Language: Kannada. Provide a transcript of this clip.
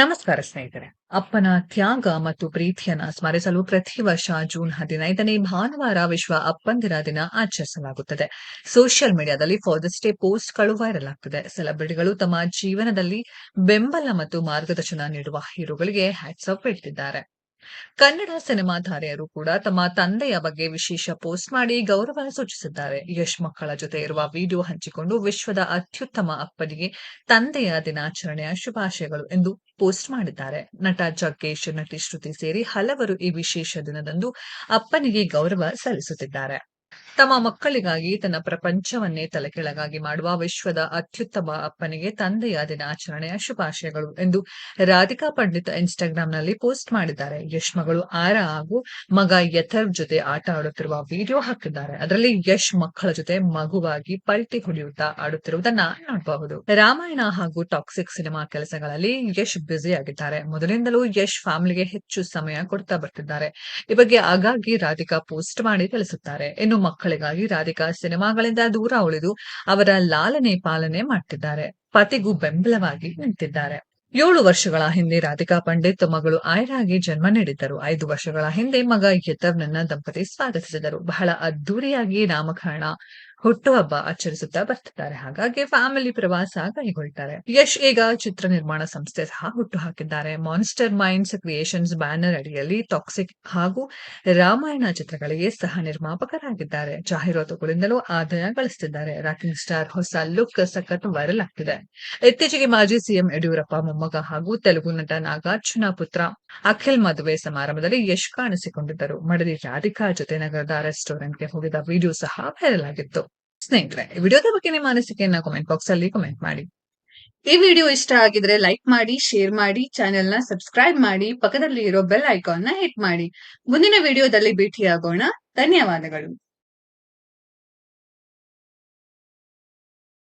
ನಮಸ್ಕಾರ ಸ್ನೇಹಿತರೆ. ಅಪ್ಪನ ತ್ಯಾಗ ಮತ್ತು ಪ್ರೀತಿಯನ್ನ ಸ್ಮರಿಸಲು ಪ್ರತಿ ವರ್ಷ ಜೂನ್ ಹದಿನೈದನೇ ಭಾನುವಾರ ವಿಶ್ವ ಅಪ್ಪಂದಿರ ದಿನ ಆಚರಿಸಲಾಗುತ್ತದೆ. ಸೋಷಿಯಲ್ ಮೀಡಿಯಾದಲ್ಲಿ ಫಾದರ್ಸ್ ಡೇ ಪೋಸ್ಟ್ಗಳು ವೈರಲ್ ಆಗ್ತದೆ. ಸೆಲೆಬ್ರಿಟಿಗಳು ತಮ್ಮ ಜೀವನದಲ್ಲಿ ಬೆಂಬಲ ಮತ್ತು ಮಾರ್ಗದರ್ಶನ ನೀಡುವ ಹೀರೋಗಳಿಗೆ ಹ್ಯಾಟ್ಸ್ ಆಫ್ ಇಡ್ತಿದ್ದಾರೆ ಕನ್ನಡ ಸಿನಿಮಾ ತಾರೆಯರು ಕೂಡ ತಮ್ಮ ತಂದೆಯ ಬಗ್ಗೆ ವಿಶೇಷ ಪೋಸ್ಟ್ ಮಾಡಿ ಗೌರವ ಸೂಚಿಸಿದ್ದಾರೆ. ಯಶ್ ಮಕ್ಕಳ ಜೊತೆ ಇರುವ ವಿಡಿಯೋ ಹಂಚಿಕೊಂಡು ವಿಶ್ವದ ಅತ್ಯುತ್ತಮ ಅಪ್ಪನಿಗೆ ತಂದೆಯ ದಿನಾಚರಣೆಯ ಶುಭಾಶಯಗಳು ಎಂದು ಪೋಸ್ಟ್ ಮಾಡಿದ್ದಾರೆ. ನಟ ಜಗ್ಗೇಶ್ ನಟಿ ಶ್ರುತಿ ಸೇರಿ ಹಲವರು ಈ ವಿಶೇಷ ದಿನದಂದು ಅಪ್ಪನಿಗೆ ಗೌರವ ಸಲ್ಲಿಸುತ್ತಿದ್ದಾರೆ. ತಮ್ಮ ಮಕ್ಕಳಿಗಾಗಿ ತನ್ನ ಪ್ರಪಂಚವನ್ನೇ ತಲೆಕೆಳಗಾಗಿ ಮಾಡುವ ವಿಶ್ವದ ಅತ್ಯುತ್ತಮ ಅಪ್ಪನಿಗೆ ತಂದೆಯ ದಿನಾಚರಣೆಯ ಶುಭಾಶಯಗಳು ಎಂದು ರಾಧಿಕಾ ಪಂಡಿತ್ ಇನ್ಸ್ಟಾಗ್ರಾಂನಲ್ಲಿ ಪೋಸ್ಟ್ ಮಾಡಿದ್ದಾರೆ. ಯಶ್ ಮಗಳು ಆರ ಹಾಗೂ ಮಗ ಯಥರ್ ಜೊತೆ ಆಟ ಆಡುತ್ತಿರುವ ವಿಡಿಯೋ ಹಾಕಿದ್ದಾರೆ. ಅದರಲ್ಲಿ ಯಶ್ ಮಕ್ಕಳ ಜೊತೆ ಮಗುವಾಗಿ ಪಲ್ಟಿ ಹೊಡೆಯುತ್ತಾ ಆಡುತ್ತಿರುವುದನ್ನ ನೋಡಬಹುದು. ರಾಮಾಯಣ ಹಾಗೂ ಟಾಕ್ಸಿಕ್ ಸಿನಿಮಾ ಕೆಲಸಗಳಲ್ಲಿ ಯಶ್ ಬ್ಯುಸಿ ಆಗಿದ್ದಾರೆ ಮೊದಲಿಂದಲೂ ಯಶ್ ಫ್ಯಾಮಿಲಿಗೆ ಹೆಚ್ಚು ಸಮಯ ಕೊಡ್ತಾ ಬರ್ತಿದ್ದಾರೆ. ಈ ಬಗ್ಗೆ ಆಗಾಗ್ಗೆ ರಾಧಿಕಾ ಪೋಸ್ಟ್ ಮಾಡಿ ತಿಳಿಸುತ್ತಾರೆ. ಇನ್ನು ಮಕ್ಕಳಿಗಾಗಿ ರಾಧಿಕಾ ಸಿನಿಮಾಗಳಿಂದ ದೂರ ಉಳಿದು ಅವರ ಲಾಲನೆ ಪಾಲನೆ ಮಾಡ್ತಿದ್ದಾರೆ. ಪತಿಗೂ ಬೆಂಬಲವಾಗಿ ನಿಂತಿದ್ದಾರೆ. ಏಳು ವರ್ಷಗಳ ಹಿಂದೆ ರಾಧಿಕಾ ಪಂಡಿತ್ ಮಗಳು ಆಯ್ರಾಗಿ ಜನ್ಮ ನೀಡಿದ್ದರು. ಐದು ವರ್ಷಗಳ ಹಿಂದೆ ಮಗ ಯತವ್ನನ್ನ ದಂಪತಿ ಸ್ವಾಗತಿಸಿದರು. ಬಹಳ ಅದ್ದೂರಿಯಾಗಿ ನಾಮಕರಣ ಹುಟ್ಟುಹಬ್ಬ ಆಚರಿಸುತ್ತಾ ಬರ್ತಿದ್ದಾರೆ. ಹಾಗಾಗಿ ಫ್ಯಾಮಿಲಿ ಪ್ರವಾಸ ಕೈಗೊಳ್ತಾರೆ. ಯಶ್ ಈಗ ಚಿತ್ರ ನಿರ್ಮಾಣ ಸಂಸ್ಥೆ ಸಹ ಹುಟ್ಟು ಹಾಕಿದ್ದಾರೆ. ಮಾನ್ಸ್ಟರ್ ಮೈಂಡ್ಸ್ ಕ್ರಿಯೇಷನ್ಸ್ ಬ್ಯಾನರ್ ಅಡಿಯಲ್ಲಿ ಟಾಕ್ಸಿಕ್ ಹಾಗೂ ರಾಮಾಯಣ ಚಿತ್ರಗಳಿಗೆ ಸಹ ನಿರ್ಮಾಪಕರಾಗಿದ್ದಾರೆ. ಜಾಹೀರಾತುಗಳಿಂದಲೂ ಆದಾಯ ಗಳಿಸುತ್ತಿದ್ದಾರೆ ರಾಕಿಂಗ್ ಸ್ಟಾರ್ ಹೊಸ ಲುಕ್ ಸಖತ್ ವೈರಲ್ ಆಗ್ತಿದೆ. ಇತ್ತೀಚೆಗೆ ಮಾಜಿ ಸಿಎಂ ಯಡಿಯೂರಪ್ಪ, ಮೊಮ್ಮಗ ಹಾಗೂ ತೆಲುಗು ನಟ ನಾಗಾರ್ಜುನ ಪುತ್ರ ಅಖಿಲ್ ಮದುವೆ ಸಮಾರಂಭದಲ್ಲಿ ಯಶ್ ಕಾಣಿಸಿಕೊಂಡಿದ್ದರು. ಮಡದಿ ರಾಧಿಕಾ ಜೊತೆ ನಗರದ ರೆಸ್ಟೋರೆಂಟ್ಗೆ ಹೋಗಿದ ವಿಡಿಯೋ ಸಹ ವೈರಲ್ ಆಗಿತ್ತು. ಸ್ನೇಹಿತರೆ ವಿಡಿಯೋದ ಬಗ್ಗೆ ನಿಮ್ಮ ಅನಿಸಿಕೆಯನ್ನ ಕಾಮೆಂಟ್ ಬಾಕ್ಸ್ ಅಲ್ಲಿ ಕಮೆಂಟ್ ಮಾಡಿ. ಈ ವಿಡಿಯೋ ಇಷ್ಟ ಆಗಿದ್ರೆ ಲೈಕ್ ಮಾಡಿ ಶೇರ್ ಮಾಡಿ ಚಾನೆಲ್ನ ಸಬ್ಸ್ಕ್ರೈಬ್ ಮಾಡಿ ಪಕ್ಕದಲ್ಲಿ ಇರೋ ಬೆಲ್ ಐಕಾನ್ನ ಹಿಟ್ ಮಾಡಿ. ಮುಂದಿನ ವಿಡಿಯೋದಲ್ಲಿ ಭೇಟಿಯಾಗೋಣ. ಧನ್ಯವಾದಗಳು.